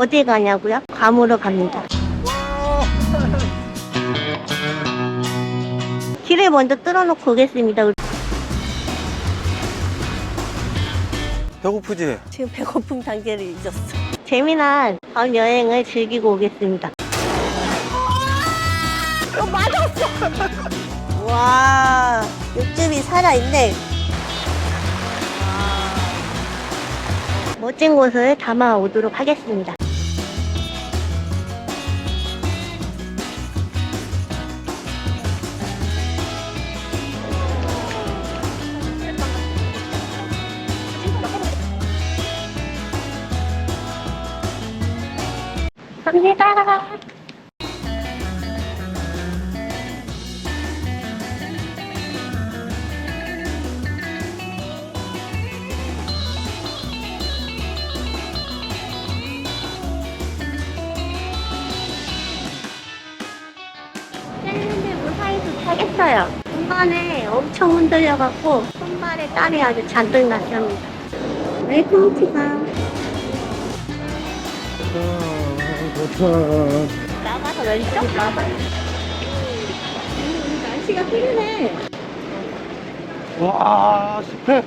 어디 가냐고요? 감으로 갑니다. 길을 먼저 뚫어놓고 오겠습니다. 배고프지? 지금 배고픔 단계를 잊었어. 재미난 밤 여행을 즐기고 오겠습니다. 어, 맞았어! 와, 육즙이 살아있네. 멋진 곳을 담아오도록 하겠습니다. 갑니다. 샌드들 무사히 도착했어요. 중간에 엄청 흔들려갖고 손발에 땀이 아주 잔뜩 났습니다. 왜 꽁치가 나가서 왼쪽 나가. 음, 날씨가 흐리네. 와, 습해.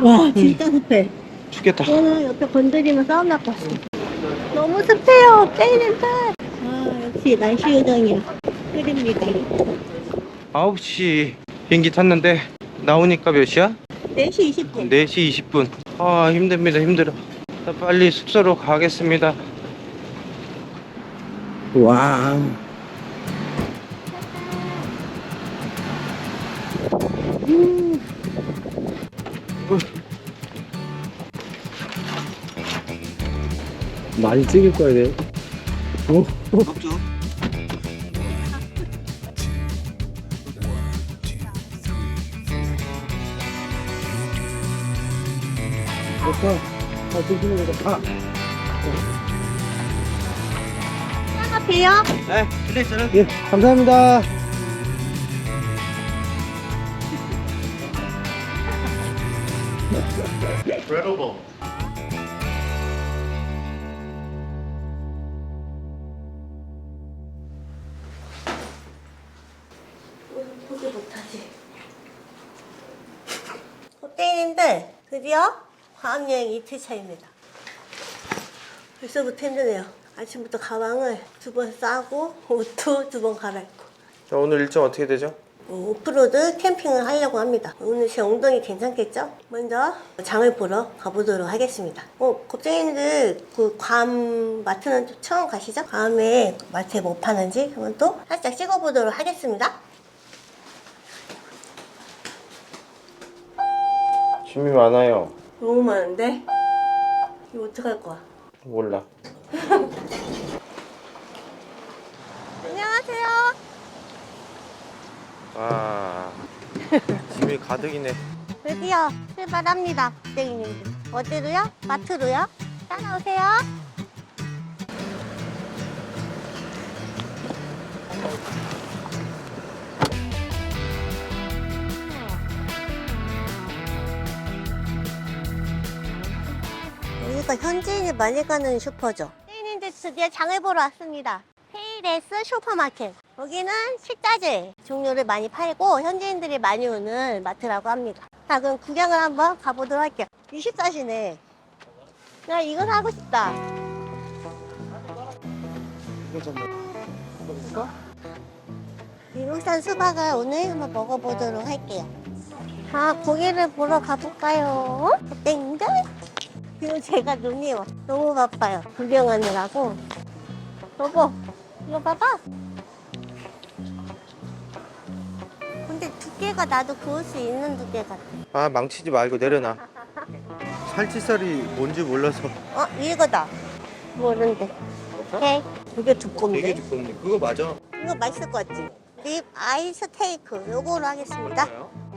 와, 진짜 습해. 죽겠다. 저는 옆에 건드리면 싸움 날 것 같아. 너무 습해요. 땡이는 탓. 아, 역시 날씨 요정이야. 흐립니다. 9시 비행기 탔는데 나오니까 몇 시야? 4시 20분. 4시 20분. 아, 힘듭니다. 힘들어. 나 빨리 숙소로 가겠습니다. 와. 음, 많이 찍을 거야 돼. 오, 좋다. 아, 조심해, 가. 앞에요? 네, 플레이스는 예, 감사합니다. 포기 못하지. 호땡님들 드디어 과학여행 이틀 차입니다. 벌써부터 힘드네요. 아침부터 가방을 두 번 싸고 옷도 두 번 갈아입고 자, 오늘 일정 어떻게 되죠? 어, 오프로드 캠핑을 하려고 합니다. 오늘 제 엉덩이 괜찮겠죠? 먼저 장을 보러 가보도록 하겠습니다. 어, 겁쟁이들 그 괌 마트는 또 처음 가시죠? 괌에 마트에 뭐 파는지 한번 또 살짝 찍어보도록 하겠습니다. 짐이 많아요. 너무 많은데? 이거 어떡할 거야? 몰라. 안녕하세요. 아, 짐이 가득이네. 드디어 출발합니다. 겁쟁이님들. 어디로요? 마트로요? 따라오세요. 여기가 현지인이 많이 가는 슈퍼죠. 현지인들 드디어 장을 보러 왔습니다. 페이레스 슈퍼마켓. 여기는 식자재 종류를 많이 팔고 현지인들이 많이 오는 마트라고 합니다. 자, 그럼 구경을 한번 가보도록 할게요. 24시네. 나 이거 사고 싶다. 미국산 수박을 오늘 한번 먹어보도록 할게요. 아, 고기를 보러 가볼까요? 땡들? 지금 제가 눈이 와- 너무 바빠요. 구경하느라고. 여보, 이거 봐봐. 근데 두께가 나도 그을 수 있는 두께 같아. 아, 망치지 말고 내려놔. 살치살이 뭔지 몰라서 어, 이거다. 모른데. 오케이. 되게 두꺼운데? 되게 두껍네. 그거 맞아. 이거 맛있을 것 같지? 립 아이스 테이크. 요거로 하겠습니다.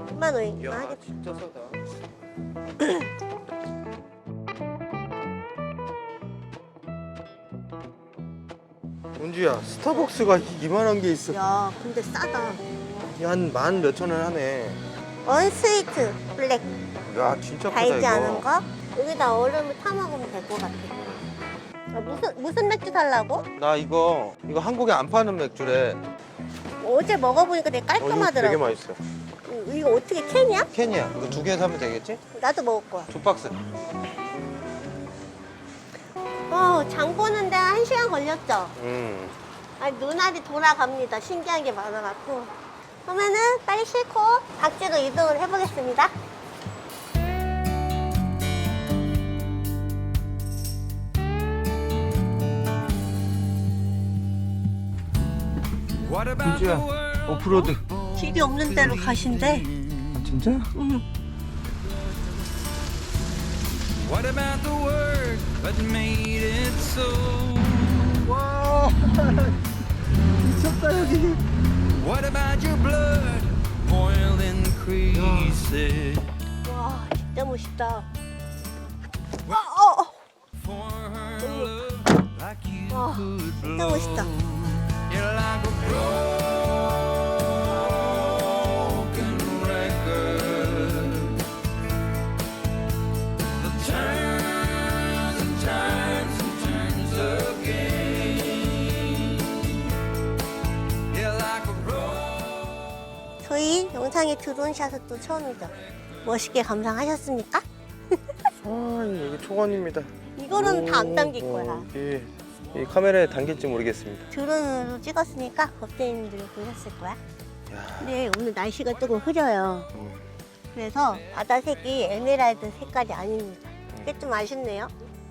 10만 원이니까 하겠습니다. 진짜 싸다. 은주야, 스타벅스가 이만한 게 있어. 야, 근데 싸다. 한 만 몇천 원 하네. 원 스위트 블랙. 야, 진짜 크다 달지 이거. 않은 거? 여기다 얼음을 타 먹으면 될 것 같아. 아, 무슨 무슨 맥주 살라고? 나 이거 이거 한국에 안 파는 맥주래. 어제 먹어보니까 되게 어, 이거 되게 깔끔하더라고. 맛있어. 음, 이거 어떻게 캔이야? 캔이야. 이거 두 개 사면 되겠지? 나도 먹을 거야. 두 박스. 어, 장 보는데 한 시간 걸렸죠? 음. 아니, 눈알이 돌아갑니다. 신기한 게 많아갖고. 그러면은 빨리 싣고 박지로 이동을 해보겠습니다. 민주야, 오프로드. 길이 없는 데로 가신대. 아, 진짜? 응. What about the word that made it so? 와, 미쳤다 여기. What about your blood boiled in creases? 와, 진짜 멋있다. 어, 어, 어. For her love like you 와, could 진짜 blow. 멋있다. You're like a broken 영상에 드론 샷은 또 처음이죠. 멋있게 감상하셨습니까? 아, 여기 초원입니다. 이거는 다 안 담길 오, 거야. 이, 이 카메라에 담길지 모르겠습니다. 드론으로 찍었으니까 법대님들이 보셨을 거야. 야, 근데 오늘 날씨가 조금 흐려요. 음. 그래서 바다 색이 에메랄드 색깔이 아닙니다. 그게 좀 아쉽네요.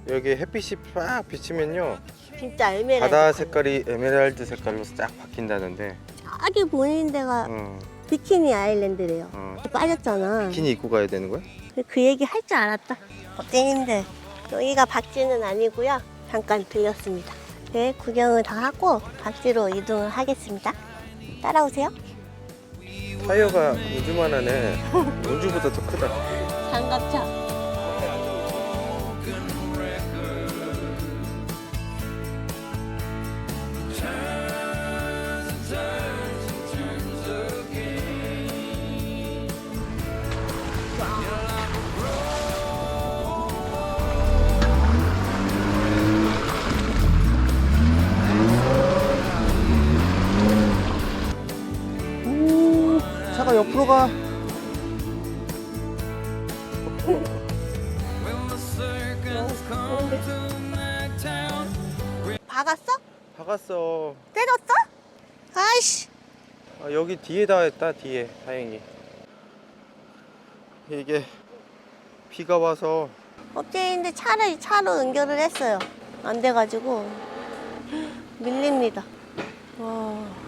여기 햇빛이 빡 비치면요, 진짜 에메랄드. 바다. 색깔이 에메랄드 색깔로 싹 바뀐다는데. 저기 보이는 데가 어, 비키니 아일랜드래요. 어. 빠졌잖아. 비키니 입고 가야 되는 거야? 그- 그 얘기 할 줄 알았다. 법대님들, 여기가 박지는 아니고요. 잠깐 들렸습니다. 네, 구경을 다 하고 박지로 이동을 하겠습니다. 따라오세요. 타이어가 우주만 하네. 우주보다 더 크다. 장갑차. 차가 옆으로 가. When the circus comes to that town, 박았어? 박았어. 때렸어? 아이씨. 아, 여기 뒤에 다 했다 뒤에 다행히. 이게 비가 와서 업체인데 차를 차로 연결을 했어요. 안 돼가지고 밀립니다. 와. 와.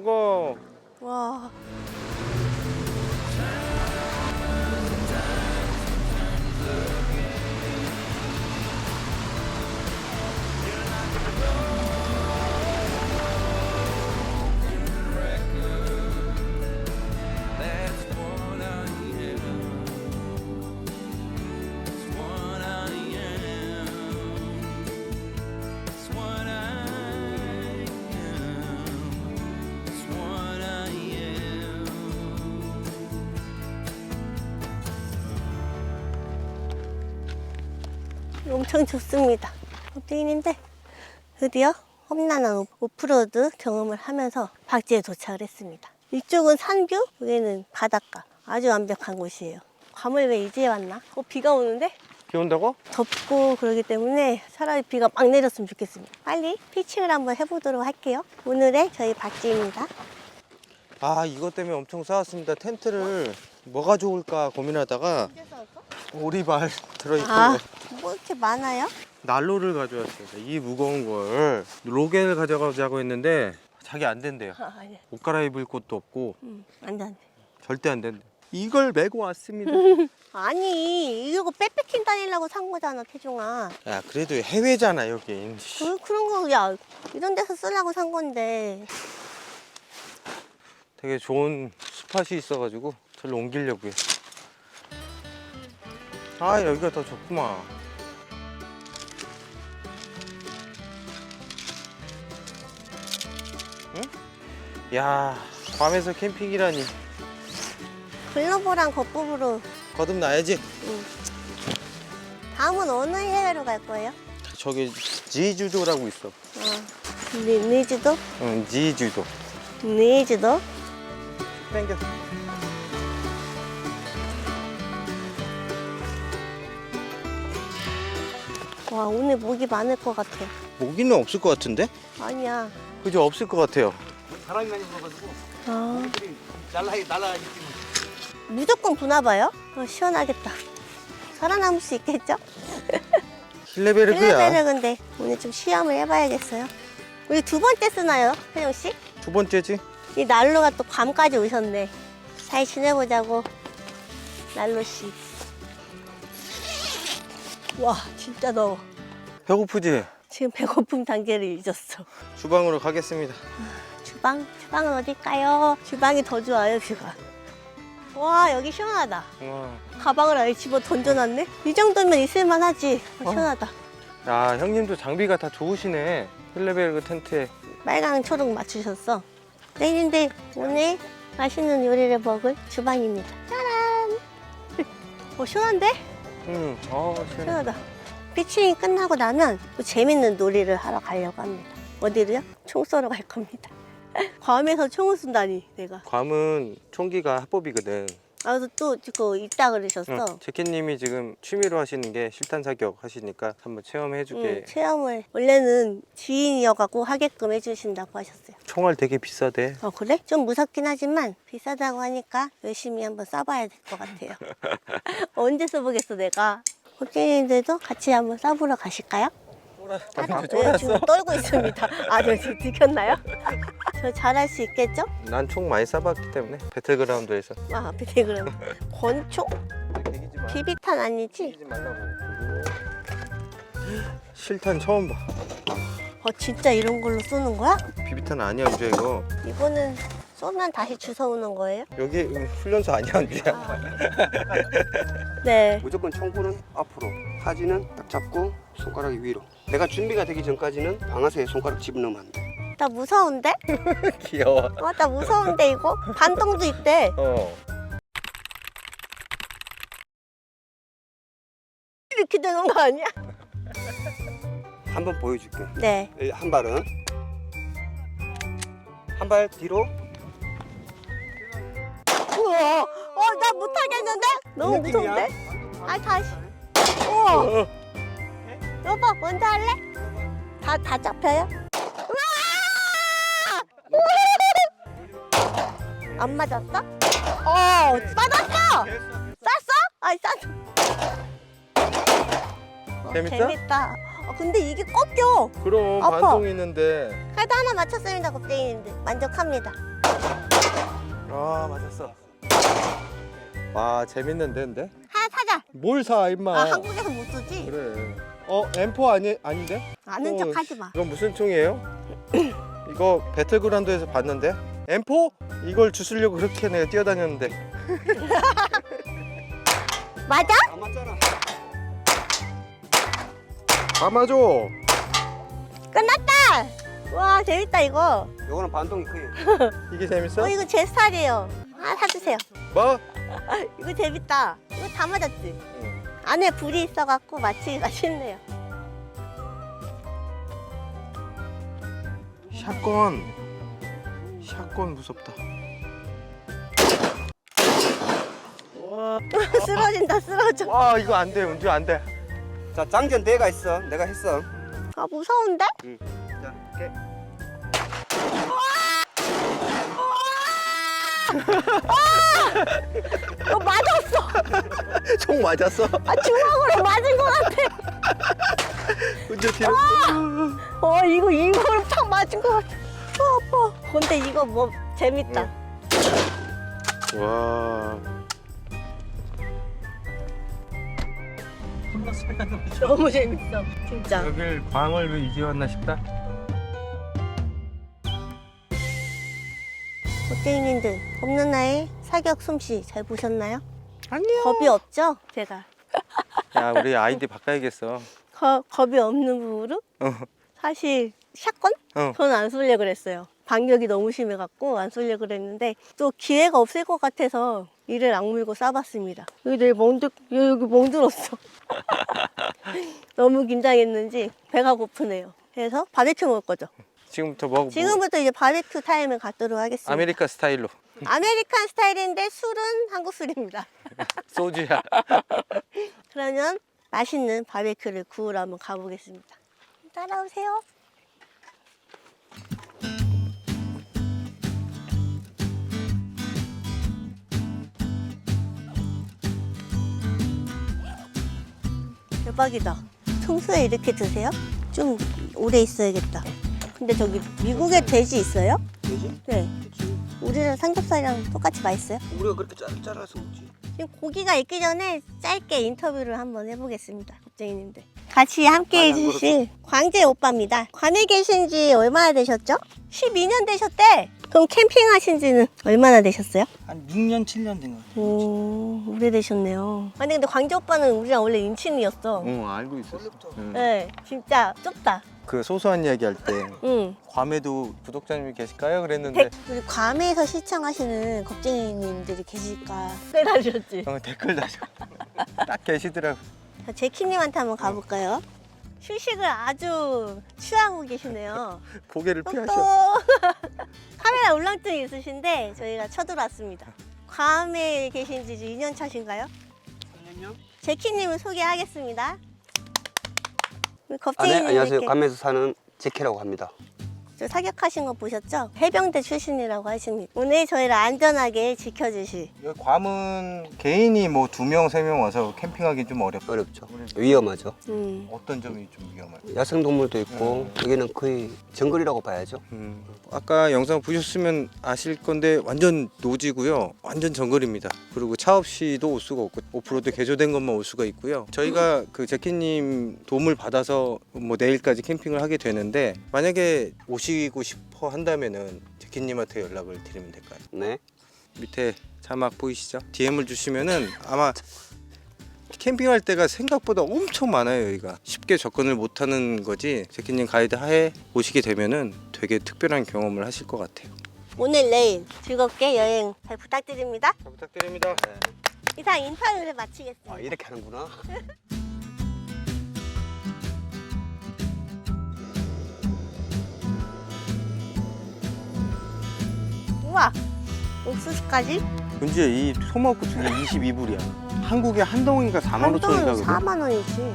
성공. 와. 엄청 좋습니다. 업체인인데 드디어 험난한 오- 오프로드 경험을 하면서 박지에 도착을 했습니다. 이쪽은 산뷰, 여기는 바닷가. 아주 완벽한 곳이에요. 밤을 왜 이제 왔나? 어, 비가 오는데? 비 온다고? 덥고 그러기 때문에 차라리 비가 막 내렸으면 좋겠습니다. 빨리 피칭을 한번 해보도록 할게요. 오늘의 저희 박지입니다. 아 이것 때문에 엄청 싸웠습니다. 텐트를 뭐가 좋을까 고민하다가 오리발 들어있고 아, 뭐 이렇게 많아요? 난로를 가져왔습니다. 이 무거운 걸 로겐을 가져가자고 했는데 자기 안 된대요. 아, 아니, 옷 갈아입을 곳도 없고 음, 안 돼, 안 돼. 절대 안 된대. 이걸 메고 왔습니다. 아니, 이거 백패킹 다니려고 산 거잖아, 태종아. 야 그래도 해외잖아 여긴. 그, 그런 거, 야, 이런 데서 쓰려고 산 건데. 되게 좋은 스팟이 있어가지고 저를 옮기려고요. 아 여기가 더 좋구만. 야 밤에서 캠핑이라니 글로벌한 겉부부로 거듭나야지 다음은 어느 해외로 갈 거예요? 저기 지주도라고 있어 어, 니, 니즈도? 응 지주도 니즈도? 땡겨 와 오늘 목이 많을 것 같아 모기는 없을 것 같은데? 아니야. 그죠? 없을 것 같아요. 바람이 많이 불어가지고 아, 날라 날라 무조건 부나 봐요? 어, 시원하겠다. 살아남을 수 있겠죠? 힐레베르그야. 힐레베르 근데 오늘 좀 시험을 해봐야겠어요. 우리 두 번째 쓰나요 혜영 씨? 두 번째지? 이 난로가 또 괌까지 오셨네. 잘 지내보자고 난로 씨 와 진짜 더워. 배고프지? 지금 배고픔 단계를 잊었어. 주방으로 가겠습니다. 주방? 주방은 어딜까요? 주방이 더 좋아요 뷰가. 와 여기 시원하다. 와. 가방을 아예 집어 던져놨네? 이 정도면 있을만 하지. 어, 시원하다. 야 형님도 장비가 다 좋으시네. 힐레베르그 텐트에 빨강 초록 맞추셨어. 내일인데 오늘 맛있는 요리를 먹을 주방입니다. 짜란! 어 시원한데? 응, 어, 시원해. 시원하다 피칭이 끝나고 나면 또 재밌는 놀이를 하러 가려고 합니다 어디로요? 총 쏘러 갈 겁니다 괌에서 총을 쏜다니 내가 괌은 총기가 합법이거든. 아 그래서 또 그거 있다 그러셨어 응, 제키님이 지금 취미로 하시는 게 실탄 사격 하시니까 한번 체험해주게. 응, 체험을 원래는 지인이어갖고 하게끔 해주신다고 하셨어요. 총알 되게 비싸대. 어 그래? 좀 무섭긴 하지만 비싸다고 하니까 열심히 한번 써봐야 될 것 같아요. 언제 써보겠어 내가. 호텔님들도 같이 한번 써보러 가실까요? 아, 네, 지금 떨고 있습니다. 아, 저 지금 들켰나요? 저 잘할 수 있겠죠? 난 총 많이 쏴봤기 때문에 배틀그라운드에서. 아, 앞에 대그럼 권총? 마. 비비탄 아니지? 말라고. 실탄 처음 봐. 어, 진짜 이런 걸로 쏘는 거야? 비비탄 아니야, 우주야 이거. 이거는 쏘면 다시 주워오는 거예요? 여기 음, 훈련소 아니야, 우주야. 네. 무조건 총구는 앞으로 하지는 딱 잡고 손가락이 위로 내가 준비가 되기 전까지는 방아쇠에 손가락 집어넣으면 안돼 나 무서운데? 귀여워. 어, 나 무서운데 이거? 반동도 있대. 어. 이렇게 되는 거 아니야? 한번 보여줄게 네. 이 한 발은 한 발 뒤로 우와. 어, 나 못하겠는데? 너무 이 느낌이야? 무서운데? 아, 다시. 우와. 여보, 먼저 할래? 다, 다 잡혀요? 안 맞았어? 어, 맞았어! 쐈어? 아이, 쐈어. 어, 재밌어? 재밌다. 어, 근데 이게 꺾여. 그럼 아파. 반동 있는데. 칼도 하나 맞췄습니다, 곱쟁이님들. 만족합니다. 아, 맞았어. 와, 재밌는데, 근데? 하나 사자. 뭘 사, 임마. 아, 한국에서 못 쓰지? 그래. 어, M4 아니, 아닌데? 아는 어, 척 하지 마. 이건 무슨 총이에요? 이거 배틀그라운드에서 봤는데? M4? 이걸 주스려고 그렇게 내가 뛰어다녔는데. 맞아? 안 맞잖아 감아줘. 끝났다! 와, 재밌다, 이거. 요거는 반동이 커요 이게 재밌어? 어, 이거 제 스타일이에요. 하나 사주세요. 뭐? 이거 재밌다. 이거 다 맞았지? 응. 안에 불이 있어갖고 맞히기가 쉽네요. 샷건. 샷건 무섭다. 쓰러진다, 쓰러져. 와, 이거 안 돼. 은주 안 돼. 자 장전 대가 있어 내가 했어 아, 무서운데? 자 이렇게 이거 맞았어! 총 맞았어? 아, 주먹으로 맞은 것 같아. 은주 뒤로. 어, 이거, 이거를 탁 맞은 것 같아. 어, 아파. 근데 이거 뭐, 재밌다. 와. 너무 재밌어, 진짜. 여길 광을 왜 이제 왔나 싶다. 고땡이님들, 없는 나의 사격 솜씨 잘 보셨나요? 아니요. 겁이 없죠? 제가. 야, 우리 아이디 바꿔야겠어. 거, 겁이 없는 부부로? 어. 사실 샷건? 어. 저는 안 쏠려 그랬어요. 반격이 너무 심해갖고 안 쏠려 그랬는데 또 기회가 없을 것 같아서 이를 악물고 싸봤습니다. 여기 내 멍들 여기 멍들었어. 너무 긴장했는지 배가 고프네요. 그래서 바베큐 먹을 거죠. 지금부터 먹. 지금부터 이제 바베큐 타임을 갖도록 하겠습니다. 아메리카 스타일로 아메리칸 스타일인데 술은 한국 술입니다. 소주야. 그러면 맛있는 바베큐를 구우러 한번 가보겠습니다. 따라오세요. 대박이다. 평소에 이렇게 드세요? 좀 오래 있어야겠다. 근데 저기 미국에 돼지 있어요? 되지? 네. 우리랑 삼겹살이랑 똑같이 맛있어요? 우리가 그렇게 잘, 잘라서 먹지. 지금 고기가 있기 전에 짧게 인터뷰를 한번 해보겠습니다. 겁쟁이님들. 같이 함께 해주실 광재 오빠입니다. 관에 계신 지 얼마나 되셨죠? 12년 되셨대. 그럼 캠핑하신 지는 얼마나 되셨어요? 한 6년 7년 된 거. 같아요. 오, 오래되셨네요. 아니, 근데 광재 오빠는 우리랑 원래 인친이었어. 응 알고 있었어. 응. 네, 진짜 좁다. 그 소소한 이야기 할 때 응. 괌에도 구독자님이 계실까요? 그랬는데 백, 우리 괌에서 시청하시는 겁쟁이님들이 계실까? 네, 다주셨지. 형 댓글 다시 딱 계시더라고. 자, 제키님한테 한번 가볼까요? 휴식을 아주 취하고 계시네요. 고개를 또 피하셔. 카메라 울렁증이 있으신데 저희가 쳐들어왔습니다. 괌에 계신 지 2년 차신가요? 3년요? 제키님을 소개하겠습니다. 우리 아, 네, 겁쟁이님 안녕하세요. 괌에서 사는 제키라고 합니다. 저 사격하신 거 보셨죠? 해병대 출신이라고 하십니다. 오늘 저희를 안전하게 지켜주실 여기 괌은 개인이 뭐 두 명 세 명 와서 캠핑하기 좀 어렵다. 어렵죠. 위험하죠. 음, 어떤 점이 좀 위험할까? 야생동물도 있고 여기는 거의 정글이라고 봐야죠. 음, 아까 영상 보셨으면 아실 건데 완전 노지고요. 완전 정글입니다. 그리고 차 없이도 올 수가 없고 오프로드 개조된 것만 올 수가 있고요. 저희가 그 제키님 도움을 받아서 뭐 내일까지 캠핑을 하게 되는데 만약에 오시 고 싶어 한다면은 제키님한테 연락을 드리면 될까요? 네. 밑에 자막 보이시죠? DM을 주시면은 아마 캠핑할 때가 생각보다 엄청 많아요 여기가 쉽게 접근을 못하는 거지 제키님 가이드 하에 오시게 되면은 되게 특별한 경험을 하실 것 같아요 오늘 내일 즐겁게 여행 잘 부탁드립니다. 잘 부탁드립니다 이상 인터뷰를 마치겠습니다. 아, 이렇게 하는구나. 우와, 옥수수까지? 은지야 이 토마호크 두개 22불이야 한국에 한 덩이가 4만 5천원인가 한 그래 4만 원이지.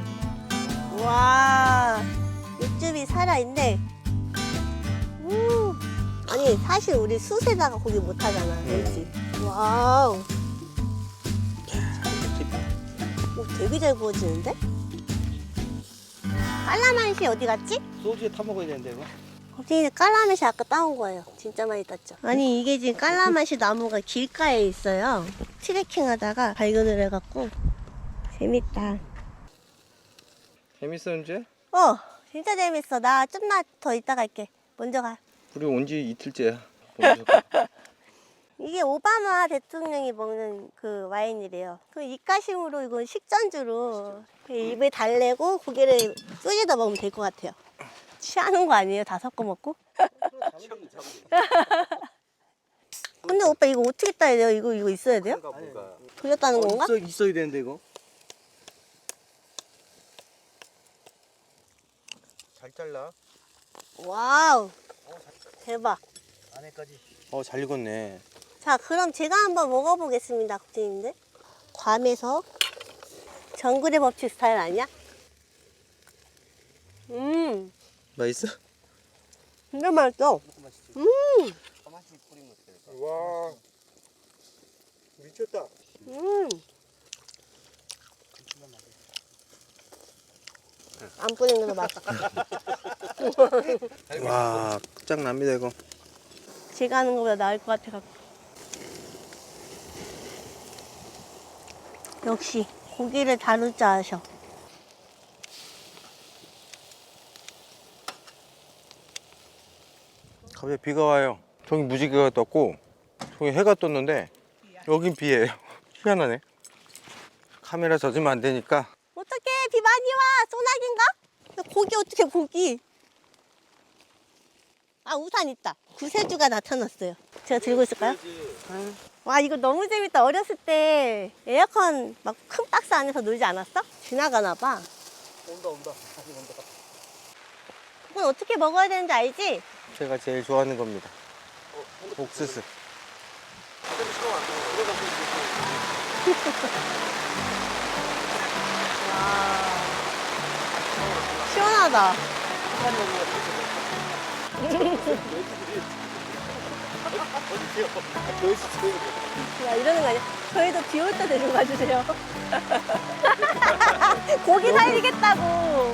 와, 육즙이 살아있네. 음. 아니 사실 우리 숯에다가 고기 못 하잖아, 알지? 와우. 오, 되게 잘 구워지는데? 깔라만시 어디 갔지? 소주에 타 먹어야 되는데 이거. 겁쟁이는 깔라맛이 아까 따온 거예요. 진짜 많이 땄죠. 아니 이게 지금 깔라맛이 나무가 길가에 있어요. 트레킹 하다가 발견을 해갖고 재밌다. 재밌어 은지? 어 진짜 재밌어. 나좀더 이따 갈게. 먼저 가. 우리 온 지 이틀째야 먼저 가. 이게 오바마 대통령이 먹는 그 와인이래요. 그 입가심으로 이건 식전주로 그 입에 달래고 고기를 쏘지다 먹으면 될 것 같아요. 취하는 거 아니에요? 다 섞어 먹고? 근데 오빠 이거 어떻게 따야 돼요? 이거 이거 있어야 돼요? 돌렸다는 건가? 있어 있어야 되는데 이거. 잘 잘라 와우 대박. 안에까지. 어 잘 익었네 자 그럼 제가 한번 먹어보겠습니다, 국진님들. 괌에서 정글의 법칙 스타일 아니야? 음, 맛있어? 진짜 맛있어. 음, 와 미쳤다 음. 안 뿌리는 거 맛있어. 와 끝장납니다 이거 제가 하는 것보다 나을 것 같아. 갖고. 역시 고기를 다룰 줄 아셔. 갑자기 비가 와요. 저기 무지개가 떴고 저기 해가 떴는데 여긴 비예요. 희한하네. 카메라 젖으면 안 되니까 어떡해 비 많이 와 소나기인가? 야, 고기 어떻게 고기 아 우산 있다. 구세주가 나타났어요. 제가 들고 있을까요? 아. 와 이거 너무 재밌다. 어렸을 때 에어컨 막 큰 박스 안에서 놀지 않았어? 지나가나 봐. 온다 온다. 다시 온다. 그건 어떻게 먹어야 되는지 알지? 제가 제일 좋아하는 겁니다. 옥수수. 시원하다. 야 이러는 거 아니야? 저희도 비 올 때 데리고 가주세요. 고기 살리겠다고.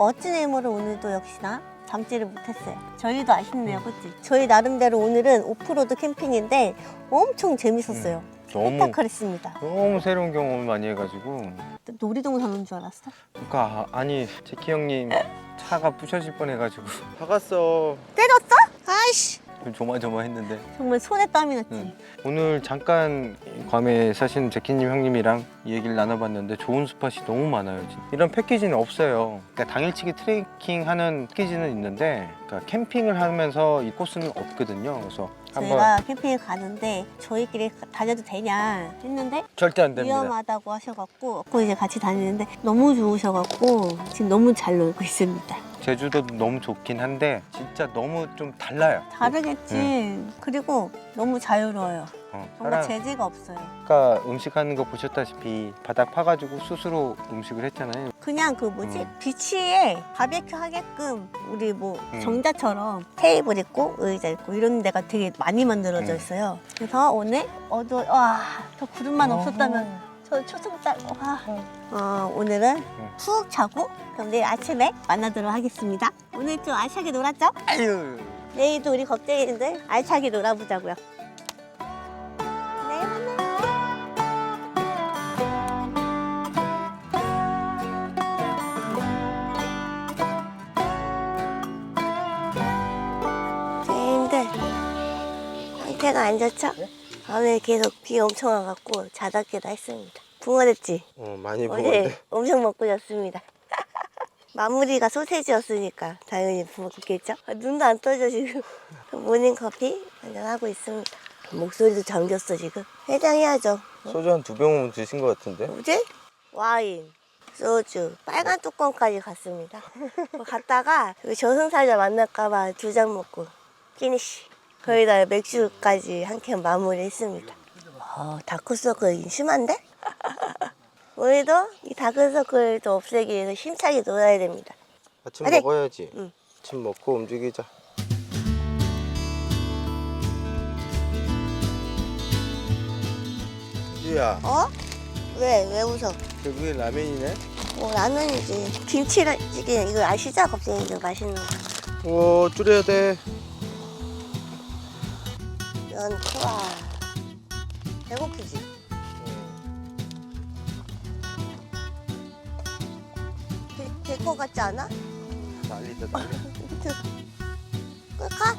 멋진 해물을 오늘도 역시나 담지를 못했어요. 저희도 아쉽네요, 그치? 저희 나름대로 오늘은 오프로드 캠핑인데 엄청 재밌었어요. 너무 spek타클했습니다. 너무 새로운 경험을 많이 해가지고 놀이동산 온 줄 알았어? 그러니까 아- 아니 제키 형님 차가 부셔질 뻔해가지고 박았어 때렸어? 아이씨. 조마조마했는데 정말 손에 땀이 났지. 응. 오늘 잠깐 괌에 사신 제키님 형님이랑 얘기를 나눠봤는데 좋은 스팟이 너무 많아요. 진짜. 이런 패키지는 없어요. 그러니까 당일치기 트레킹하는 패키지는 있는데 그러니까 캠핑을 하면서 이 코스는 없거든요. 그래서 한번 저희가 캠핑을 가는데 저희끼리 다녀도 되냐 했는데 절대 안 됩니다. 위험하다고 하셔갖고 그 이제 같이 다니는데 너무 좋으셔갖고 지금 너무 잘 놀고 있습니다. 제주도도 너무 좋긴 한데 진짜 너무 좀 달라요. 다르겠지. 그리고 너무 자유로워요. 어, 정말 사람- 제재가 없어요. 아까 음식 하는 거 보셨다시피 바닥 파가지고 스스로 음식을 했잖아요. 그냥 그 뭐지 음. 비치에 바베큐 하게끔 우리 뭐 음. 정자처럼 테이블 있고 의자 있고 이런 데가 되게 많이 만들어져 음. 있어요. 그래서 오늘 어두 와저 구름만 없었다면 저 초승달 와. 어, 오늘은 푹 자고 그럼 내일 아침에 만나도록 하겠습니다. 오늘 좀 알차게 놀았죠? 아유. 내일도 우리 걱정인데 알차게 놀아보자고요. 내일 만나요. 선생님들 상태가 안 좋죠? 밤에 계속 비 엄청 와갖고 자다 깨다 했습니다. 붕어 됐지? 어 많이 어제. 엄청 먹고 잤습니다. 마무리가 소세지였으니까 당연히 먹겠죠? 아, 눈도 안 떠져 지금. 모닝커피 한잔 하고 있습니다. 목소리도 잠겼어 지금. 해장해야죠. 소주 한 두 병은 드신 것 같은데? 어제 와인, 소주, 빨간 뚜껑까지 갔습니다. 뭐 갔다가 그 저승사자 만날까봐 두 잔 먹고 피니쉬. 거기다 맥주까지 한 캔 마무리했습니다. 어, 다크서클 심한데? 오늘도 이 다크서클 도 없애기 위해서 힘차게 놀아야 됩니다. 아침 아니. 먹어야지. 응. 아침 먹고 움직이자. 유야, 어? 왜? 왜 웃어? 결국엔 라면이네. 뭐 라면이지. 김치찌개 이거 아시죠? 이거 맛있는 거. 오, 줄여야 돼. 면 좋아. 배고프지? 될것 같지 않아? 난리다, 난리. 끌까?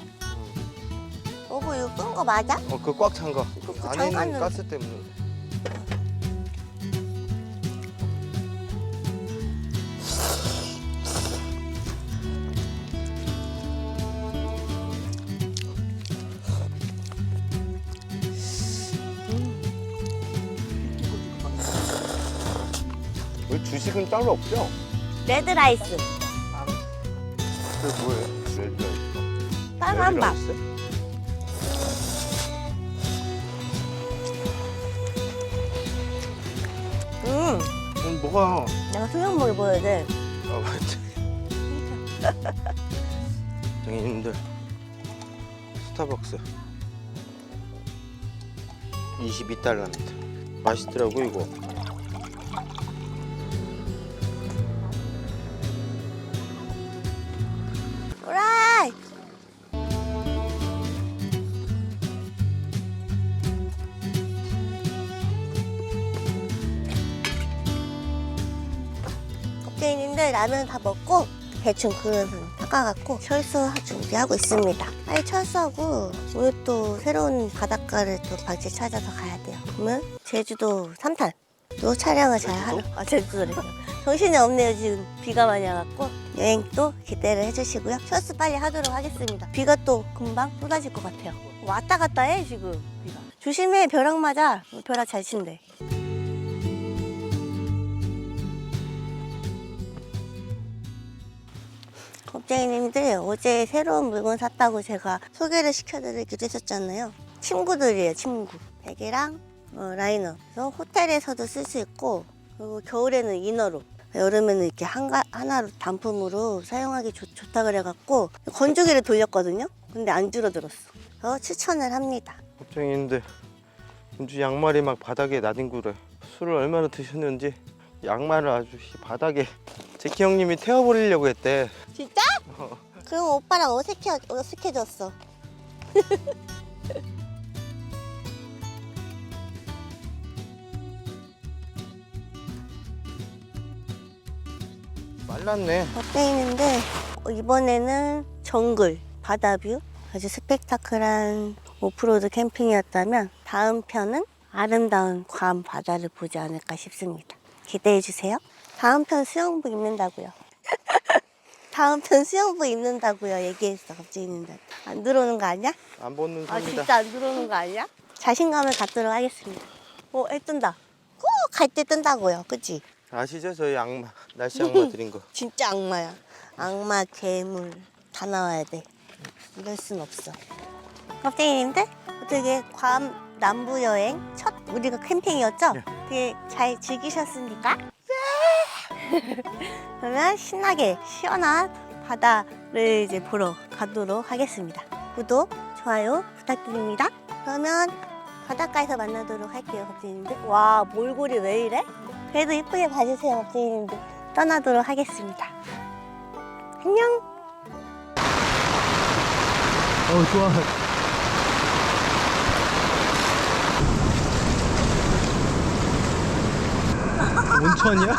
오고 이거 끈 거 맞아? 어, 그 꽉 찬 거. 그 안에 있는 가스 때문에. 왜 주식은 따로 없죠? 레드라이스. 그게 뭐예요? 레드라이스. 빨간 밥. 음, 음, 뭐가? 내가 수영복을 보여야 돼. 아 맞지. 장인님들 스타벅스 22달러입니다. 맛있더라고 이거. 라면 다 먹고 대충 그릇은 닦아갖고 철수 준비하고 있습니다. 빨리 철수하고 오늘 또 새로운 바닷가를 또 박지 찾아서 가야 돼요. 그러면 제주도 3탄 또 촬영을 잘 하러 아 제주도래요. 정신이 없네요 지금 비가 많이 와갖고 여행 또 기대를 해주시고요. 철수 빨리 하도록 하겠습니다. 비가 또 금방 쏟아질 것 같아요. 왔다 갔다 해 지금 비가. 조심해 벼락 맞아. 벼락 잘 친대. 겁쟁이님들 어제 새로운 물건 샀다고 제가 소개를 시켜드리기도 했었잖아요. 친구들이에요, 친구. 베개랑 어, 라이너. 그래서 호텔에서도 쓸 수 있고, 그리고 겨울에는 이너로, 여름에는 이렇게 한가, 하나로 단품으로 사용하기 좋, 좋다 그래갖고 건조기를 돌렸거든요. 근데 안 줄어들었어. 그래서 추천을 합니다. 걱정인데 은주 양말이 막 바닥에 나뒹구래. 술을 얼마나 드셨는지 양말을 아주 이 바닥에 제키 형님이 태워버리려고 했대. 진짜? 그럼 오빠랑 어색해, 어색해졌어. 말랐네. 어때있는데 이번에는 정글 바다뷰 아주 스펙타클한 오프로드 캠핑이었다면 다음 편은 아름다운 괌 바다를 보지 않을까 싶습니다. 기대해 주세요. 다음 편 수영복 입는다고요. 다음 편 수영복 입는다고요. 얘기했어 갑자기 있는데 안 들어오는 거 아니야? 안 벗는 아 손이다. 진짜 안 들어오는 거 아니야? 자신감을 갖도록 하겠습니다. 오, 해 뜬다. 꼭 갈 때 뜬다고요. 그치? 아시죠? 저희 양말 날씨 양말 드린 거. 진짜 악마야. 악마, 괴물 다 나와야 돼. 이럴 순 없어. 겁쟁이님들 어떻게 괌 남부 여행 첫 우리가 캠핑이었죠? 네. 되게 잘 즐기셨습니까? 네. 그러면 신나게 시원한 바다를 이제 보러 가도록 하겠습니다. 구독, 좋아요 부탁드립니다. 그러면 바닷가에서 만나도록 할게요, 겁쟁이님들. 와, 몰골이 왜 이래? 그래도 이쁘게 봐주세요, 겁쟁이님들. 떠나도록 하겠습니다. 안녕. 어 좋아. 온천이야?